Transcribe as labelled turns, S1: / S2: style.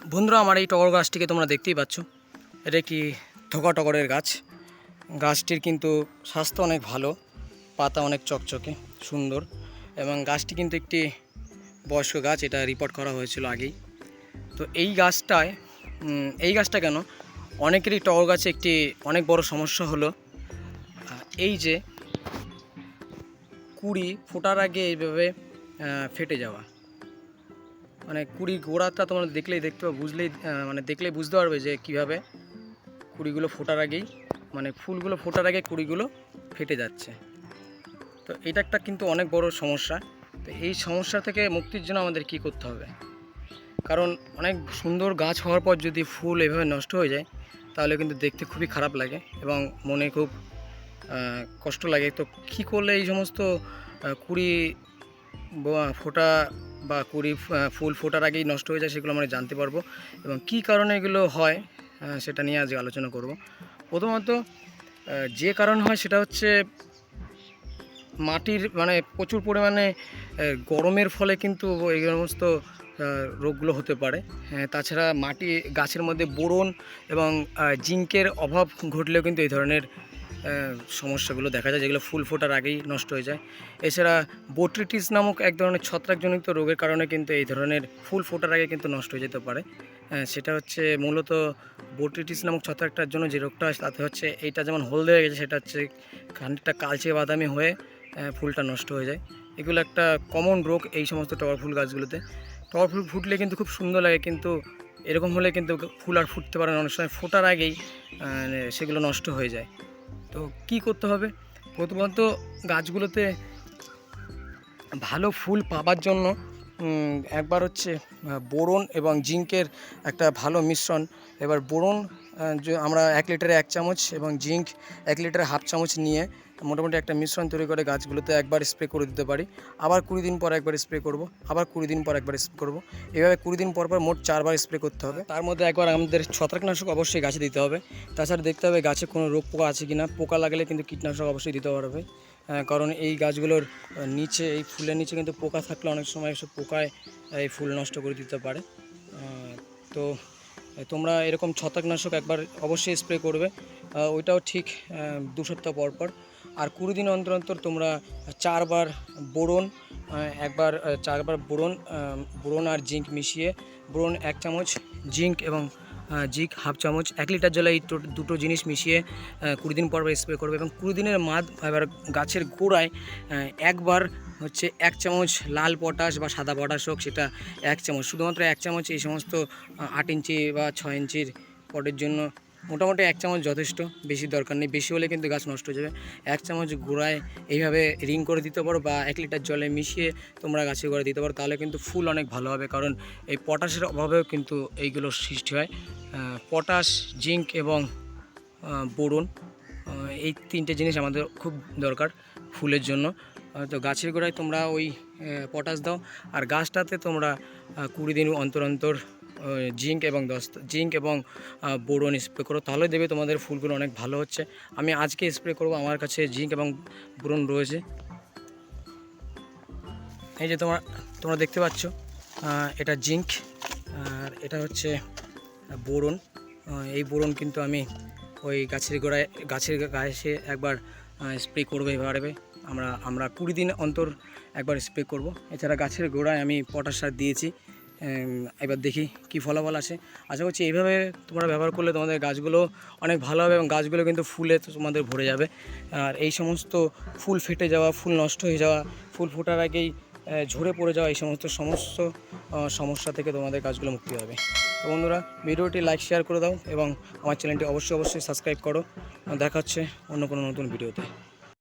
S1: বন্ধুরা, আমার এই টগর গাছটিকে তোমরা দেখতেই পাচ্ছ। এটা কি থোকা টগরের গাছ। গাছটির কিন্তু স্বাস্থ্য অনেক ভালো, পাতা অনেক চকচকে, সুন্দর এবং গাছটি কিন্তু একটি বয়স্ক গাছ, এটা রিপোর্ট করা হয়েছিল আগেই। তো এই গাছটায় এই গাছটা কেন? অনেকেরই টগর গাছে একটি অনেক বড় সমস্যা হলো। এই যে কুড়ি ফোটার আগে এইভাবে ফেটে যাওয়া। মানে কুড়ি গোড়াটা তোমরা দেখলেই দেখতে পাবে, বুঝলেই মানে দেখলেই বুঝতে পারবে যে কীভাবে কুড়িগুলো ফোটার আগেই মানে ফুলগুলো ফোটার আগে কুড়িগুলো ফেটে যাচ্ছে। তো এটা একটা কিন্তু অনেক বড় সমস্যা। তো এই সমস্যা থেকে মুক্তির জন্য আমাদের কি করতে হবে? কারণ অনেক সুন্দর গাছ হওয়ার পর যদি ফুল এভাবে নষ্ট হয়ে যায়, তাহলে কিন্তু দেখতে খুবই খারাপ লাগে এবং মনে খুব কষ্ট লাগে। তো কী করলে এই সমস্ত কুড়ি ফোটা বা কুড়ি ফুল ফোটার আগেই নষ্ট হয়ে যায় সেগুলো আমরা জানতে পারব। এবং কী কারণে এগুলো হয় সেটা নিয়ে আজকে আলোচনা করব। প্রথমত যে কারণ হয় সেটা হচ্ছে মাটির মানে প্রচুর পরিমাণে গরমের ফলে কিন্তু এই সমস্ত রোগগুলো হতে পারে। হ্যাঁ, তাছাড়া মাটি গাছের মধ্যে বোরন এবং জিঙ্কের অভাব ঘটলেও কিন্তু এই ধরনের সমস্যাগুলো দেখা যায়, যেগুলো ফুল ফোটার আগেই নষ্ট হয়ে যায়। এছাড়া বোট্রিটিস নামক এক ধরনের ছত্রাকজনিত রোগের কারণে কিন্তু এই ধরনের ফুল ফোটার আগে কিন্তু নষ্ট হয়ে যেতে পারে। সেটা হচ্ছে মূলত বোট্রিটিস নামক ছত্রাকটার জন্য যে রোগটা তাতে হচ্ছে এইটা যেমন হলদে হয়ে গেছে, সেটা হচ্ছে খানিকটা কালচে বাদামি হয়ে ফুলটা নষ্ট হয়ে যায়। এগুলো একটা কমন রোগ এই সমস্ত টগর ফুল গাছগুলোতে। টগর ফুল ফুটলে কিন্তু খুব সুন্দর লাগে, কিন্তু এরকম হলে কিন্তু ফুল আর ফুটতে পারে না। অনেক সময় ফোটার আগেই সেগুলো নষ্ট হয়ে যায়। তো কি করতে হবে? প্রথমত গাছগুলোতে ভালো ফুল পাবার জন্য একবার হচ্ছে বোরন এবং জিঙ্কের একটা ভালো মিশ্রণ এবার বোরন আমরা এক লিটারে এক চামচ এবং জিঙ্ক এক লিটারে হাফ চামচ নিয়ে মোটামুটি একটা মিশ্রণ তৈরি করে গাছগুলোতে একবার স্প্রে করে দিতে পারি। আবার কুড়ি দিন পর একবার স্প্রে করব, আবার কুড়ি দিন পর একবার স্প্রে করব। এভাবে কুড়ি দিন পর পর মোট চারবার স্প্রে করতে হবে। তার মধ্যে একবার আমাদের ছত্রাকনাশক অবশ্যই গাছে দিতে হবে। তাছাড়া দেখতে হবে গাছে কোনো রোগ পোকা আছে কি না পোকা লাগলে কিন্তু কীটনাশক অবশ্যই দিতে পারবে কারণ এই গাছগুলোর নিচে, এই ফুলের নিচে কিন্তু পোকা থাকলে অনেক সময় এসব পোকায় এই ফুল নষ্ট করে দিতে পারে। তো তোমরা এরকম ছত্রাকনাশক একবার অবশ্যই স্প্রে করবে। ওইটাও ঠিক দু সপ্তাহ পর পর। আর কুড়ি দিন অন্তর অন্তর তোমরা চারবার বোরন একবার চারবার বোরন বোরন আর জিঙ্ক মিশিয়ে, বোরন এক চামচ, জিঙ্ক এবং জিঙ্ক হাফ চামচ, এক লিটার জলে এই দুটো জিনিস মিশিয়ে কুড়ি দিন পর পর স্প্রে করবে এবং কুড়ি দিনের মাদ, এবার গাছের গোড়ায় একবার হচ্ছে এক চামচ লাল পটাশ বা সাদা পটাশ হোক, সেটা এক চামচ, শুধুমাত্র এক চামচ এই সমস্ত আট ইঞ্চি বা ছয় ইঞ্চির পটের জন্য মোটামুটি এক চামচ যথেষ্ট, বেশি দরকার নেই, বেশি হলে কিন্তু গাছ নষ্ট হয়ে যাবে। এক চামচ গোড়ায় এইভাবে রিং করে দিতে পারো বা এক লিটার জলে মিশিয়ে তোমরা গাছের গোড়ায় দিতে পারো, তাহলে কিন্তু ফুল অনেক ভালো হবে, কারণ এই পটাশের অভাবেও কিন্তু এইগুলোর সৃষ্টি হয়। পটাশ, জিঙ্ক এবং বোরন এই তিনটে জিনিস আমাদের খুব দরকার ফুলের জন্য। তো গাছের গোড়ায় তোমরা ওই পটাশ দাও আর গাছটাতে তোমরা কুড়ি দিন অন্তর অন্তর জিঙ্ক এবং দশ জিঙ্ক এবং বোরন স্প্রে করো, তাহলে দেবে তোমাদের ফুলগুলো অনেক ভালো হচ্ছে। আমি আজকে স্প্রে করব, আমার কাছে জিঙ্ক এবং বোরন রয়েছে। এই যে তোমরা তোমরা দেখতে পাচ্ছ এটা জিঙ্ক, আর এটা হচ্ছে বোরন এই বোরন কিন্তু আমি ওই গাছের গোড়ায়, গাছের গায়ে এসে একবার স্প্রে করব এভাবে আমরা আমরা কুড়ি দিন অন্তর একবার স্প্রে করব। এছাড়া গাছের গোড়ায় আমি পটাশ সার দিয়েছি। এবার দেখি কি ফলাফল আসে। আশা করছি এইভাবে তোমরা ব্যবহার করলে তোমাদের গাছগুলো অনেক ভালো হবে এবং গাছগুলো কিন্তু ফুলে তোমাদের ভরে যাবে। আর এই সমস্ত ফুল ফেটে যাওয়া, ফুল নষ্ট হয়ে যাওয়া, ফুল ফোটার আগেই ঝরে পড়ে যাওয়া এই সমস্ত সমস্ত সমস্যা থেকে তোমাদের গাছগুলো মুক্তি হবে তো বন্ধুরা, ভিডিওটি লাইক শেয়ার করে দাও এবং আমার চ্যানেলটি অবশ্যই অবশ্যই সাবস্ক্রাইব করো। দেখা হচ্ছে অন্য কোনো নতুন ভিডিওতে।